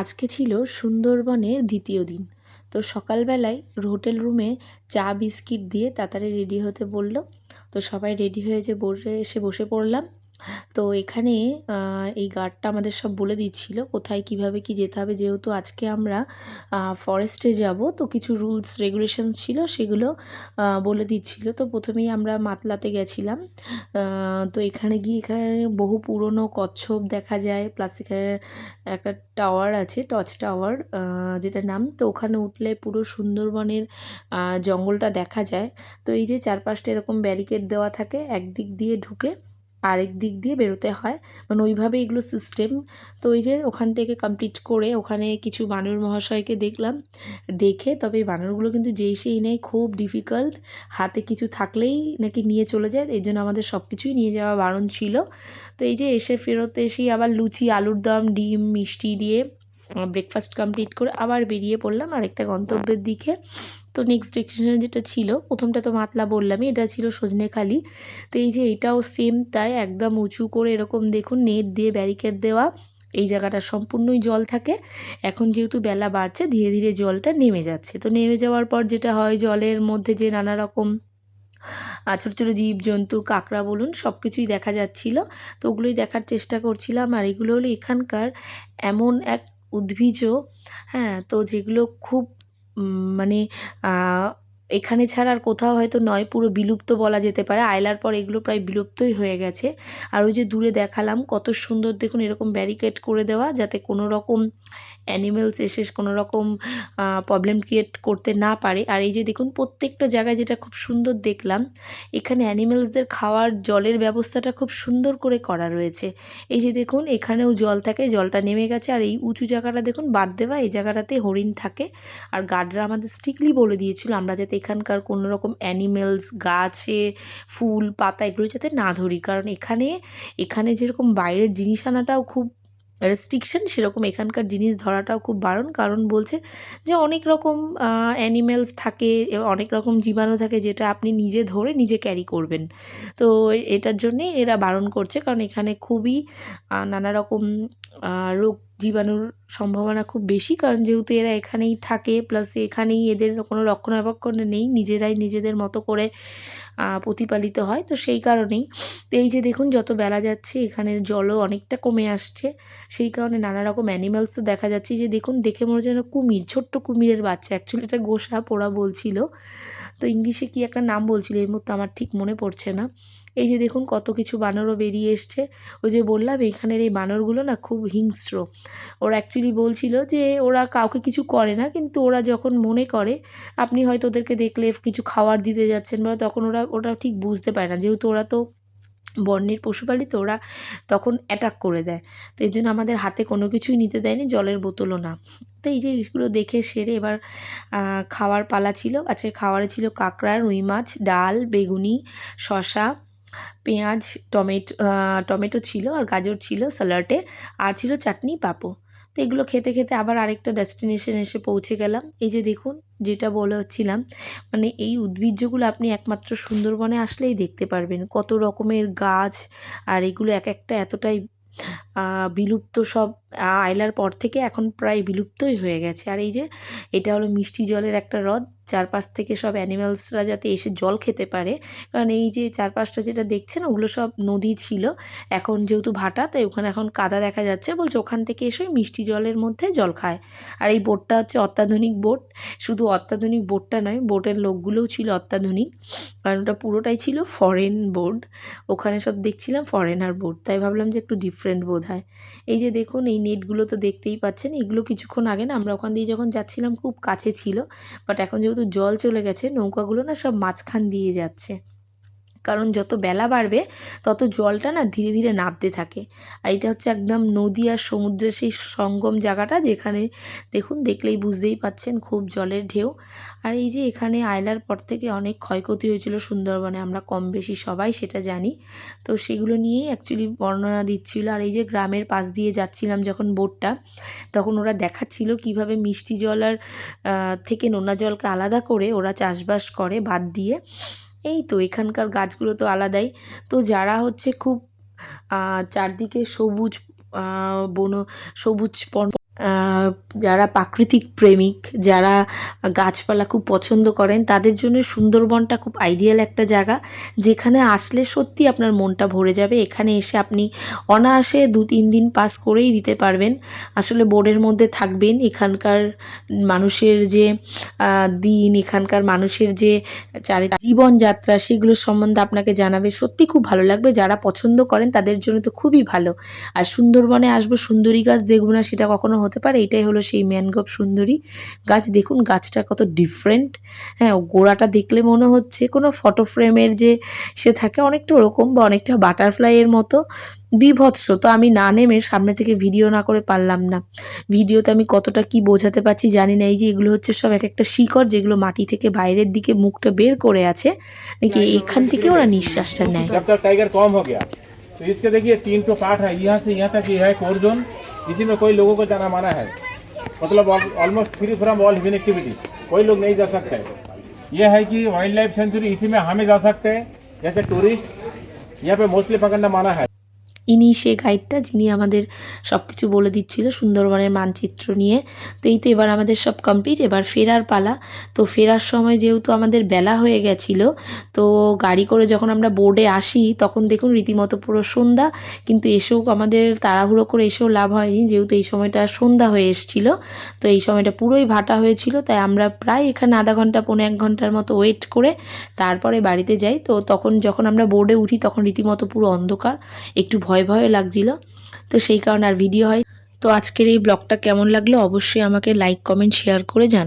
আজকে ছিল সুন্দরবনের দ্বিতীয় দিন। তো সকালবেলায় হোটেল রুমে চা, বিস্কিট দিয়ে তাড়াতাড়ি রেডি হতে বলল। তো সবাই রেডি হয়ে যে বসে, এসে বসে পড়লাম। তো এখানে এই গার্ডটা আমাদের সব বলে দিচ্ছিল কোথায় কীভাবে কি যেতে হবে। যেহেতু আজকে আমরা ফরেস্টে যাব, তো কিছু রুলস রেগুলেশনস ছিল সেগুলো বলে দিচ্ছিল। তো প্রথমেই আমরা মাতলাতে গেছিলাম। তো এখানে গিয়ে এখানে বহু পুরনো কচ্ছপ দেখা যায়। প্লাস এখানে একটা টাওয়ার আছে টর্চ টাওয়ার যেটা নাম। তো ওখানে উঠলে পুরো সুন্দরবনের জঙ্গলটা দেখা যায়। তো এই যে চারপাশটা এরকম ব্যারিকেড দেওয়া থাকে, একদিক দিয়ে ঢুকে আরেক দিক দিয়ে বেরোতে হয়। মানে ওইভাবে এগুলো সিস্টেম তো ওই যে ওখান থেকে কমপ্লিট করে ওখানে কিছু বানর মহাশয়কে দেখলাম। দেখে তবে এই বানরগুলো কিন্তু যেই সেই নেয় খুব ডিফিকাল্ট হাতে কিছু থাকলেই নাকি নিয়ে চলে যায়। এই জন্য আমাদের সব কিছুই নিয়ে যাওয়া বারণ ছিল। তো এই যে এসে ফেরত এসেই আবার লুচি, আলুর দম, ডিম, মিষ্টি দিয়ে ব্রেকফাস্ট কমপ্লিট করে আবার বেরিয়ে পড়লাম আরেকটা গন্তব্যের দিকে। তো নেক্সট ডেস্টিনেশন যেটা ছিল, প্রথমটা তো মাতলা বললামই, এটা ছিল সজনেখালি। তো এই যে এটাও সেম তাই, একদম উঁচু করে এরকম দেখুন, নেট দিয়ে ব্যারিকেড দেওয়া, এই জায়গাটা সম্পূর্ণই জল থাকে। এখন যেহেতু বেলা বাড়ছে, ধীরে ধীরে জলটা নেমে যাচ্ছে। তো নেমে যাওয়ার পর যেটা হয়, জলের মধ্যে যে নানা রকম ছোটো ছোটো জীবজন্তু, কাঁকড়া বলুন সব কিছুই দেখা যাচ্ছিল। তো ওগুলোই দেখার চেষ্টা করছিলাম। আর এগুলো হলো এখানকার এমন এক উদ্ভিজ হ্যাঁ তো যেগুলো খুব মানে এখানে ছাড়া আর কোথাও হয়তো নয়, পুরো বিলুপ্ত বলা যেতে পারে। আয়লার পর এগুলো প্রায় বিলুপ্তই হয়ে গেছে। আর ওই যে দূরে দেখালাম, কত সুন্দর দেখুন, এরকম ব্যারিকেড করে দেওয়া যাতে কোনো রকম অ্যানিমেলস এসে কোনো রকম প্রবলেম ক্রিয়েট করতে না পারে। আর এই যে দেখুন, প্রত্যেকটা জায়গায় যেটা খুব সুন্দর দেখলাম, এখানে অ্যানিমেলসদের খাওয়ার জলের ব্যবস্থাটা খুব সুন্দর করে করা রয়েছে। এই যে দেখুন, এখানেও জল থাকে, জলটা নেমে গেছে। আর এই উঁচু জায়গাটা দেখুন, বাদ দেওয়া, এই জায়গাটাতে হরিণ থাকে। আর গার্ডরা আমাদের স্ট্রিক্টলি বলে দিয়েছিল, আমরা যাতে এখানকার কোনো রকম অ্যানিমেলস গাছে ফুল, পাতা এগুলো যাতে না ধরি। কারণ এখানে এখানে যেরকম বাইরের জিনিস আনাটাও খুব রেস্ট্রিকশন সেরকম এখানকার জিনিস ধরাটাও খুব বারণ। কারণ বলছে যে অনেক রকম অ্যানিমেলস থাকে, অনেক রকম জীবাণু থাকে যেটা আপনি নিজে ধরে নিজে ক্যারি করবেন। তো এটার জন্যে এরা বারণ করছে। কারণ এখানে খুবই নানা রকম রোগ জীবাণুর সম্ভাবনা খুব বেশি, কারণ যেহেতু এরা এখানেই থাকে প্লাস এখানেই এদের কোনো রক্ষণাবেক্ষণ নেই, নিজেরাই নিজেদের মতো করে প্রতিপালিত হয়, তো সেই কারণেই। তো এই যে দেখুন, যত বেলা যাচ্ছে, এখানের জলও অনেকটা কমে আসছে। সেই কারণে নানা রকম অ্যানিমালসও দেখা যাচ্ছে যে দেখুন, দেখে মনে যেন কুমির, ছোট্ট কুমিরের বাচ্চা। অ্যাকচুয়ালি এটা গোসা পোড়া বলছিল। তো ইংলিশে কি একটা নাম বলছিল, এই মুহূর্তে আমার ঠিক মনে পড়ছে না। এই যে দেখুন কত কিছু বানরও বেরিয়ে এসছে। ওই যে বললাম এখানের এই বানরগুলো না খুব হিংস্র। ওরা অ্যাকচুয়ালি বলছিল যে ওরা কাউকে কিছু করে না, কিন্তু ওরা যখন মনে করে, আপনি হয়তো ওদেরকে দেখলে কিছু খাওয়ার দিতে যাচ্ছেন বা তখন ওরা ওটা ঠিক বুঝতে পারে না। যেহেতু ওরা তো বন্যের পশু পালিত ওরা তখন অ্যাটাক করে দেয়। তো এই জন্য আমাদের হাতে কোনো কিছুই নিতে দেয়নি, জলের বোতলও না। তো এই যে জিনিসগুলো দেখে সেরে এবার খাওয়ার পালা ছিল। আচ্ছা খাওয়ারে ছিল কাঁকড়া, রুই মাছ, ডাল, বেগুনি শশা পেঁয়াজ, টমেটো টমেটো ছিল আর গাজর ছিল স্যালাডে আর ছিল চাটনি পাঁপড় তো এগুলো খেতে খেতে আবার আরেকটা ডেস্টিনেশন এসে পৌঁছে গেলাম। এই যে দেখুন, যেটা বলে হচ্ছিলাম মানে এই উদ্ভিজ্জগুলো আপনি একমাত্র সুন্দরবনে আসলেই দেখতে পারবেন। কত রকমের গাছ, আর এগুলো এক একটা এতটাই বিলুপ্ত সব আয়লার পর থেকে এখন প্রায় বিলুপ্তই হয়ে গেছে। আর এই যে, এটা হলো মিষ্টি জলের একটা হ্রদ, চারপাশ থেকে সব অ্যানিম্যালসরা যাতে এসে জল খেতে পারে। কারণ এই যে চারপাশটা যেটা দেখছেন, ওগুলো সব নদী ছিল। এখন যেহেতু ভাটা, তাই ওখানে এখন কাদা দেখা যাচ্ছে। বলছে ওখান থেকে এসে মিষ্টি জলের মধ্যে জল খায়। আর এই বোটটা হচ্ছে অত্যাধুনিক বোট। শুধু অত্যাধুনিক বোটটা নয়, বোটের লোকগুলোও ছিল অত্যাধুনিক। কারণ ওটা পুরোটাই ছিল ফরেন বোর্ড ওখানে সব দেখছিলাম ফরেনার বোর্ড তাই ভাবলাম যে একটু ডিফারেন্ট বোধ হয় এই যে দেখুন, এই নেটগুলো তো দেখতেই পাচ্ছেন। এগুলো কিছুক্ষণ আগে না আমরা ওখান দিয়ে যখন যাচ্ছিলাম, খুব কাছে ছিল। বাট এখন যেহেতু জল চলে গেছে, নৌকাগুলো না সব মাঝখান দিয়ে যাচ্ছে। কারণ যত বেলা বাড়বে, তত জলটা না ধীরে ধীরে নামতে থাকে। আর এটা হচ্ছে একদম নদী আর সমুদ্রের সেই সঙ্গম জায়গাটা যেখানে দেখুন, দেখলেই বুঝতেই পাচ্ছেন খুব জলের ঢেউ। আর এই যে এখানে আয়লার পর থেকে অনেক ক্ষয়ক্ষতি হয়েছিল সুন্দরবনে, আমরা কম বেশি সবাই সেটা জানি। তো সেগুলো নিয়েই অ্যাকচুয়ালি বর্ণনা দিচ্ছিল। আর এই যে গ্রামের পাশ দিয়ে যাচ্ছিলাম যখন বোটটা, তখন ওরা দেখাচ্ছিল কীভাবে মিষ্টি জল আর থেকে নোনা জলকে আলাদা করে ওরা চাষবাস করে বাদ দিয়ে। এই তো এখানকার গাছগুলো তো আলাদাই। তো যারা হচ্ছে খুব চারদিকে সবুজ বন সবুজ আহ, যারা প্রাকৃতিক প্রেমিক, যারা গাছপালা খুব পছন্দ করেন, তাদের জন্য সুন্দরবনটা খুব আইডিয়াল একটা জায়গা, যেখানে আসলে সত্যি আপনার মনটা ভরে যাবে। এখানে এসে আপনি অনায়াসে দু তিন দিন পাস করেই দিতে পারবেন। আসলে বোর্ডের মধ্যে থাকবেন, এখানকার মানুষের যে দিন, এখানকার মানুষের যে চারি জীবনযাত্রা, সেগুলো সম্বন্ধে আপনাকে জানাবে। সত্যি খুব ভালো লাগবে। যারা পছন্দ করেন, তাদের জন্য তো খুবই ভালো। আর সুন্দরবনে আসব, সুন্দরী গাছ দেখব না, সেটা কখনো হতে পারে এটাই হলো সেই ম্যানগ্রোভ সুন্দরী গাছ দেখুন গাছটা কত ডিফারেন্ট হ্যাঁ ও গোড়াটা দেখলে মনে হচ্ছে কোনো ফটো ফ্রেমের যে সে থাকে অনেকটা ওরকম বা অনেকটা বাটারফ্লাইয়ের মতো বিভৎস তো আমি না নেমে সামনে থেকে ভিডিও না করে পারলাম না ভিডিওতে আমি কতটা কি বোঝাতে পারছি জানি না এই যে এগুলো হচ্ছে সব এক একটা শিকড় যেগুলো মাটি থেকে বাইরের দিকে মুখটা বের করে আছে নাকি এখান থেকে ওরা নিঃশ্বাসটা নেয় जब तक टाइगर कॉम हो गया तो इसके देखिए तीन तो पार्ट है यहाँ से यहाँ तक ये है कोर जोन इसी में कोई लोगों को जाना माना है। मतलब almost free from all human activities कोई लोग नहीं जा सकते। ये है कि वाइल्ड लाइफ सेंचुरी इसी में हमें जा सकते हैं। जैसे टूरिस्ट यहाँ पे मोस्टली पकड़ना माना है। ইনি সে গাইডটা যিনি আমাদের সব কিছু বলে দিচ্ছিল সুন্দরবনের মানচিত্র নিয়ে। তো এই তো এবার আমাদের সব কমপ্লিট এবার ফেরার পালা। তো ফেরার সময় যেহেতু আমাদের বেলা হয়ে গেছিল, তো গাড়ি করে যখন আমরা বোর্ডে আসি, তখন দেখুন রীতিমতো পুরো সন্ধ্যা। কিন্তু এসেও আমাদের তাড়াহুড়ো করে এসেও লাভ হয়নি, যেহেতু এই সময়টা সন্ধ্যা হয়ে এসছিল। তো এই সময়টা পুরোই ভাটা হয়েছিল, তাই আমরা প্রায় এখানে আধা ঘণ্টা, পৌনে এক ঘণ্টার মতো ওয়েট করে তারপরে বাড়িতে যাই। তো তখন যখন আমরা বোর্ডে উঠি, তখন রীতিমতো পুরো অন্ধকার, একটু ভয় ভয় লাগছিল। তো সেই কারণে আর ভিডিও হয়। তো আজকের এই ব্লগটা কেমন লাগল? অবশ্যই আমাকে লাইক কমেন্ট শেয়ার করে জান